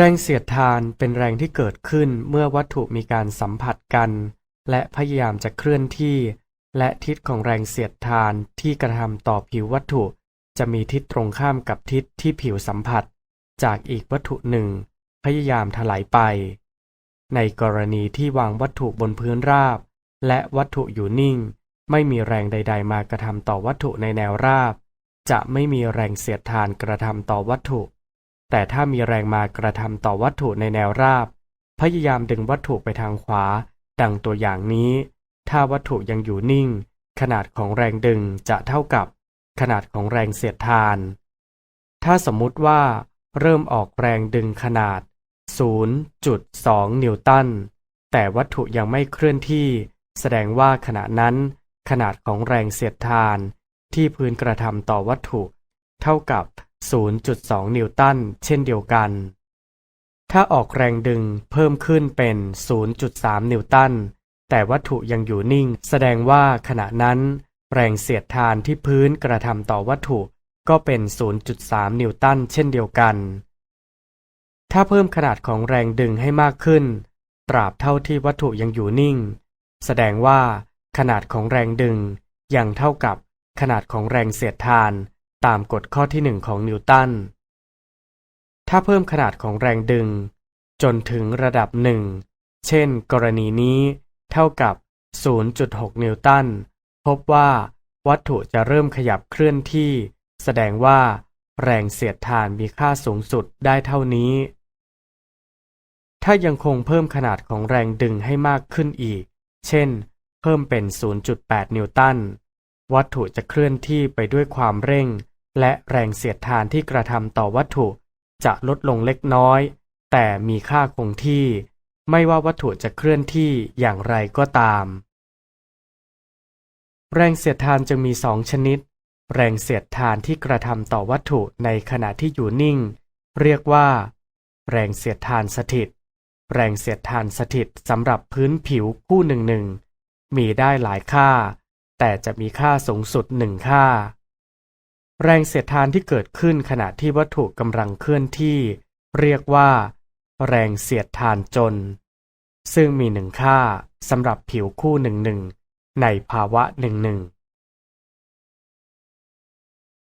แรงเสียดทานเป็นแรงที่เกิดขึ้นเมื่อวัตถุมีการสัมผัสกัน และพยายามจะเคลื่อนที่ และทิศของแรงเสียดทานที่กระทำต่อผิววัตถุ จะมีทิศตรงข้ามกับทิศที่ผิวสัมผัส จากอีกวัตถุหนึ่ง พยายามถลายไป ในกรณีที่วางวัตถุบนพื้นราบ และวัตถุอยู่นิ่ง ไม่มีแรงใด ๆ มากระทำต่อวัตถุในแนวราบ จะไม่มีแรงเสียดทานกระทำต่อวัตถุ แต่ถ้ามีแรงมากระทำต่อวัตถุในแนวราบ พยายามดึงวัตถุไปทางขวา ดังตัวอย่างนี้ ถ้าวัตถุยังอยู่นิ่ง ขนาดของแรงดึงจะเท่ากับ ขนาดของแรงเสียดทาน ถ้าสมมุติว่า เริ่มออกแรงดึงขนาด 0.2 นิวตัน แต่วัตถุยังไม่เคลื่อนที่ แสดงว่าขณะนั้น ขนาดของแรงเสียดทาน ที่พื้นกระทำต่อวัตถุ เท่ากับ 0.2 นิวตันเช่นเดียวกัน ถ้าออกแรงดึงเพิ่มขึ้นเป็น 0.3 นิวตัน แต่วัตถุยังอยู่นิ่ง แสดงว่าขณะนั้นแรงเสียดทานที่พื้นกระทำต่อวัตถุก็เป็น 0.3 นิวตันเช่นเดียวกัน ถ้าเพิ่มขนาดของแรงดึงให้มากขึ้น ตราบเท่าที่วัตถุยังอยู่นิ่ง แสดงว่าขนาดของแรงดึงยังเท่ากับขนาดของแรงเสียดทาน ตามกฎข้อที่หนึ่งของนิวตัน ถ้าเพิ่มขนาดของแรงดึง จนถึงระดับหนึ่ง เช่นกรณีนี้เท่ากับ 0.6 นิวตัน พบว่าวัตถุจะเริ่มขยับเคลื่อนที่ แสดงว่าแรงเสียดทานมีค่าสูงสุดได้เท่านี้ ถ้ายังคงเพิ่มขนาดของแรงดึงให้มากขึ้นอีก เช่น เพิ่มเป็น 0.8 นิวตัน วัตถุจะเคลื่อนที่ไปด้วยความเร่ง และแรงเสียดทานที่กระทำต่อวัตถุจะลดลงเล็กน้อย แต่มีค่าคงที่ ไม่ว่าวัตถุจะเคลื่อนที่อย่างไรก็ตาม แรงเสียดทานจึงมีสองชนิด แรงเสียดทานที่กระทำต่อวัตถุในขณะที่อยู่นิ่ง เรียกว่า แรงเสียดทานสถิต แรงเสียดทานสถิตสำหรับพื้นผิวคู่หนึ่งหนึ่งมีได้หลายค่า แต่จะมีค่าสูงสุดหนึ่งค่า แรงเสียดทานที่เกิดขึ้นขณะที่วัตถุกำลังเคลื่อนที่ เรียกว่า แรงเสียดทานจน ซึ่งมีหนึ่งค่าสำหรับผิวคู่หนึ่งหนึ่งในภาวะหนึ่งหนึ่ง